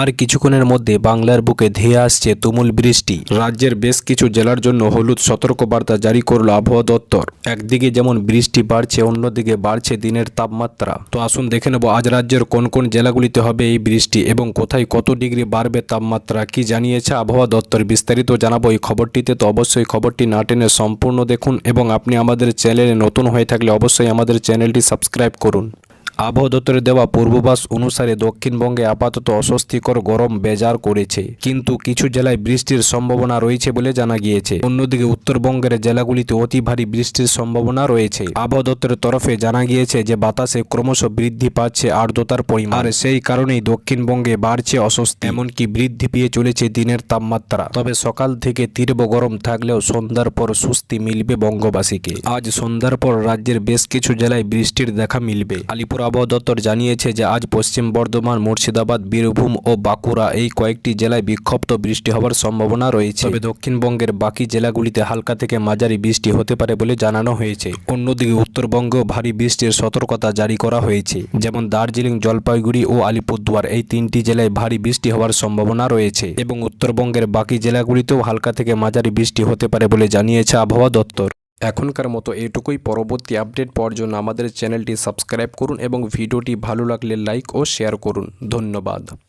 আর কিছুক্ষণের মধ্যে বাংলার বুকে ধেয়ে আসছে তুমুল বৃষ্টি। রাজ্যের বেশ কিছু জেলার জন্য হলুদ সতর্কবার্তা জারি করল আবহাওয়া দপ্তর। একদিকে যেমন বৃষ্টি বাড়ছে, অন্যদিকে বাড়ছে দিনের তাপমাত্রা। তো আসুন দেখে নেব, আজ রাজ্যের কোন কোন জেলাগুলিতে হবে এই বৃষ্টি এবং কোথায় কত ডিগ্রি বাড়বে তাপমাত্রা কি জানিয়েছে আবহাওয়া দপ্তর বিস্তারিত জানাব এই খবরটিতে। তো অবশ্যই খবরটি না টেনে সম্পূর্ণ দেখুন এবং আপনি আমাদের চ্যানেলে নতুন হয়ে থাকলে অবশ্যই আমাদের চ্যানেলটি সাবস্ক্রাইব করুন। আবহাওয়া দপ্তরের দেওয়া পূর্বাভাস অনুসারে দক্ষিণবঙ্গে আপাতত অস্বস্তিকর গরম বেজার করেছে। কিন্তু কিছু জেলায় বৃষ্টির সম্ভাবনা রয়েছে বলে জানা গিয়েছে। অন্যদিকে উত্তরবঙ্গের জেলাগুলিতে অতি ভারী বৃষ্টির সম্ভাবনা রয়েছে। আবহাওয়া দপ্তরের তরফে জানা গিয়েছে যে, বাতাসে ক্রমশ বৃদ্ধি পাচ্ছে আর্দ্রতার পরিমাণ। আর সেই কারণেই দক্ষিণবঙ্গে বাড়ছে অস্বস্তি। এমনকি বৃদ্ধি পেয়ে চলেছে দিনের তাপমাত্রা। তবে সকাল থেকে তীব্র গরম থাকলেও সন্ধ্যার পর স্বস্তি মিলবে বঙ্গবাসীকে। আজ সন্ধ্যার পর রাজ্যের বেশ কিছু জেলায় বৃষ্টির দেখা মিলবে। আলিপুর আবহাওয়া দপ্তর জানিয়েছে যে, আজ পশ্চিম বর্ধমান, মুর্শিদাবাদ, বীরভূম ও বাঁকুড়া এই কয়েকটি জেলায় বিক্ষিপ্ত বৃষ্টি হওয়ার সম্ভাবনা রয়েছে। তবে দক্ষিণবঙ্গের বাকি জেলাগুলিতে হালকা থেকে মাঝারি বৃষ্টি হতে পারে বলে জানানো হয়েছে। অন্যদিকে উত্তরবঙ্গেও ভারী বৃষ্টির সতর্কতা জারি করা হয়েছে। যেমন দার্জিলিং, জলপাইগুড়ি ও আলিপুরদুয়ার এই তিনটি জেলায় ভারী বৃষ্টি হওয়ার সম্ভাবনা রয়েছে এবং উত্তরবঙ্গের বাকি জেলাগুলিতেও হালকা থেকে মাঝারি বৃষ্টি হতে পারে বলে জানিয়েছে আবহাওয়া দপ্তর। এখনকার মতো এটুকুই পরবর্তী আপডেট পাওয়ার জন্য আমাদের চ্যানেলটি সাবস্ক্রাইব করুন এবং ভিডিওটি ভালো লাগলে লাইক ও শেয়ার করুন। ধন্যবাদ।